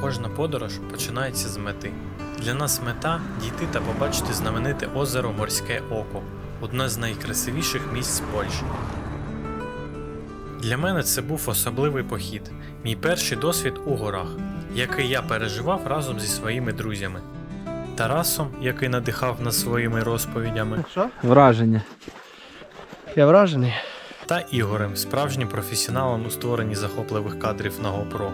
кожна подорож починається з мети. Для нас мета дійти та побачити знамените озеро Морське Око, одне з найкрасивіших місць Польщі. Для мене це був особливий похід, мій перший досвід у горах, який я переживав разом зі своїми друзями. Тарасом, який надихав нас своїми розповідями, Що? Враження. Я вражений. та Ігорем, справжнім професіоналом у створенні захопливих кадрів на GoPro.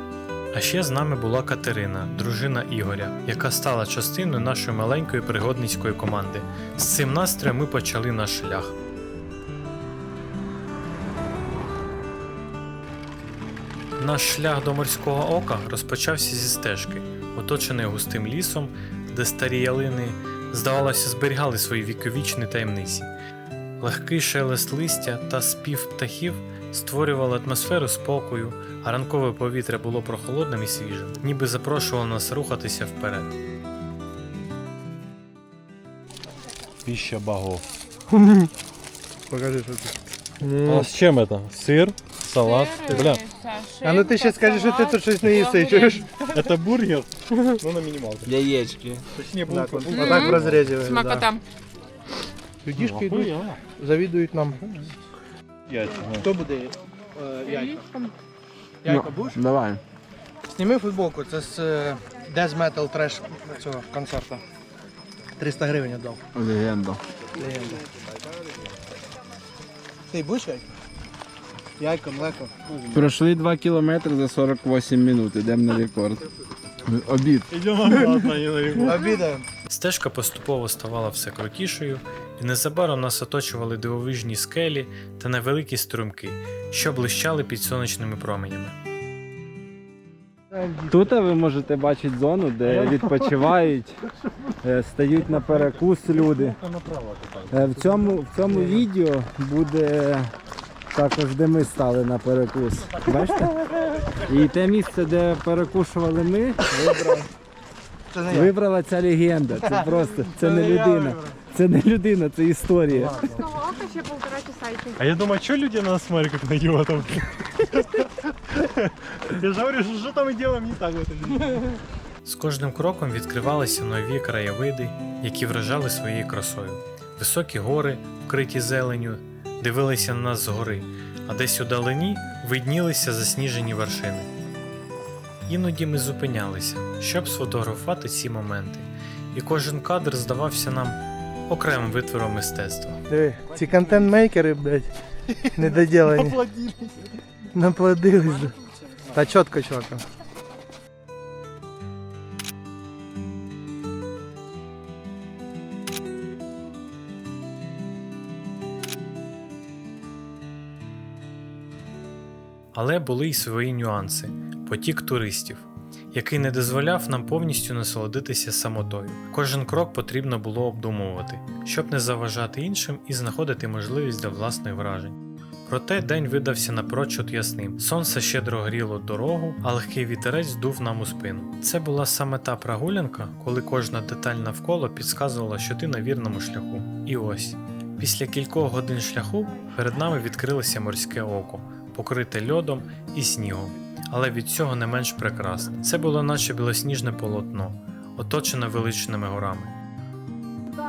А ще з нами була Катерина, дружина Ігоря, яка стала частиною нашої маленької пригодницької команди. З цим настроєм ми почали наш шлях. Наш шлях до морського ока розпочався зі стежки, оточеної густим лісом, де старі ялини, здавалося, зберігали свої віковічні таємниці. Легкий шелест листя та спів птахів створювали атмосферу спокою, а ранкове повітря було прохолодним і свіжим, ніби запрошувало нас рухатися вперед. Пища богов. Покажи, що тут. А с чем это? Сыр, салат. Бля, А ну ти ще скажи, що ти тут щось не їси, чуєш? это бургер? Ну на минималке. Яєчки. Точнее, Так, булка. от, отак в розрізі. Да. Смакота. Людішки йдуть, завідують нам. Яйца. ну. Хто буде е, яйка? Яйка будеш? Давай. Зніми футболку, це з е, Death Metal Trash цього концерту. 300 гривень віддав. Легенда. Легенда. Ти будеш яйка? Яйко, млеко. Пройшли 2 кілометри за 48 минут. Йдемо на рекорд. Обід. Идем обратно, не. Обідаємо. Стежка поступово ставала все крутішою, і незабаром нас оточували дивовижні скелі та невеликі струмки, що блищали під сонячними променями. Тут ви можете бачити зону, де відпочивають, е, стають на перекус люди. Е, В цьому, в цьому відео буде також, де ми стали на перекус. Бачите? І те місце, де перекушували ми, вибрав, Це не я. вибрала ця легенда. Це просто це не людина. Це не людина, це історія. Ще полтора часа йти. А я думаю, что люди на нас смотрят, как на идиотов? Я же говорю, что там и делаем не так в этом мире. З кожним кроком відкривалися нові краєвиди, які вражали своєю красою. Високі гори, вкриті зеленю, дивилися на нас згори, а десь у далині виднілися засніжені вершини. Іноді ми зупинялися, щоб сфотографувати ці моменти, і кожен кадр здавався нам окремим витвором мистецтва. Диви, ці контент-мейкери, блядь, недоділені. Наплодились. да. Та чітко, чітко. Але були й свої нюанси потік туристів, який не дозволяв нам повністю насолодитися самотою. Кожен крок потрібно було обдумувати, щоб не заважати іншим і знаходити можливість для власних вражень. Проте день видався напрочуд ясним. Сонце щедро гріло дорогу, а легкий вітерець дув нам у спину. Це була саме та прогулянка, коли кожна деталь навколо підказувала, що ти на вірному шляху. І ось. Після кількох годин шляху перед нами відкрилося морське око, покрите льодом і снігом, але від цього не менш прекрасне. Це було наче білосніжне полотно, оточене величними горами.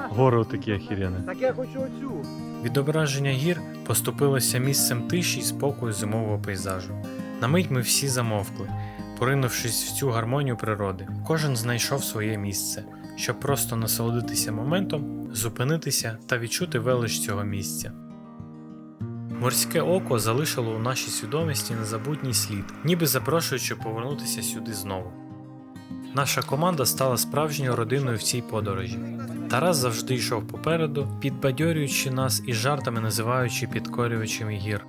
Горы вот такие. Так я хочу оцю. Відображення гір поступилося місцем тиші й спокою зимового пейзажу. На мить ми всі замовкли, поринувшись в цю гармонію природи. Кожен знайшов своє місце, щоб просто насолодитися моментом, зупинитися та відчути велич цього місця. Морське око залишило у нашій свідомості незабутній слід, ніби запрошуючи повернутися сюди знову. Наша команда стала справжньою родиною в цій подорожі. Тарас завжди йшов попереду, підбадьорюючи нас і жартами називаючи підкорювачами гір.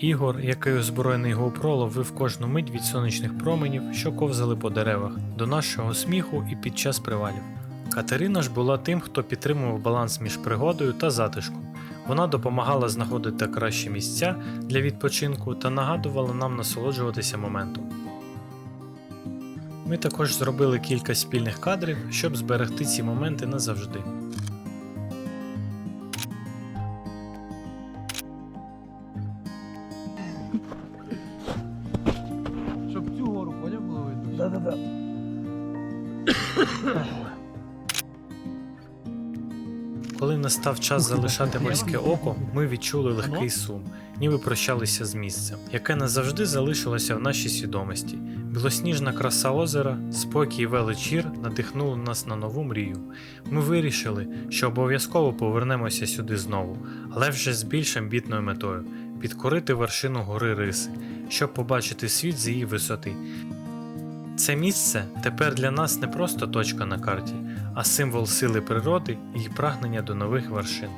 Ігор, який озброєний GoPro, ловив кожну мить від сонячних променів, що ковзали по деревах, до нашого сміху і під час привалів. Катерина ж була тим, хто підтримував баланс між пригодою та затишком. Вона допомагала знаходити кращі місця для відпочинку та нагадувала нам насолоджуватися моментом. Ми також зробили кілька спільних кадрів, щоб зберегти ці моменти назавжди. Щоб цю гору поняв було видно. Да-да-да. Коли настав час залишати морське око, ми відчули легкий сум, ніби прощалися з місцем, яке назавжди залишилося в нашій свідомості. Білосніжна краса озера, спокій і величір надихнули нас на нову мрію. Ми вирішили, що обов'язково повернемося сюди знову, але вже з більш амбітною метою підкорити вершину гори Риси, щоб побачити світ з її висоти. Це місце тепер для нас не просто точка на карті, а символ сили природи і прагнення до нових вершин.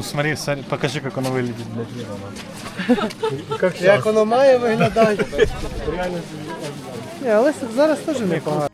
Ну смотри, смотри, покажи, как оно выглядит, блядь. Як воно має виглядати? Ні, але зараз теж непогано.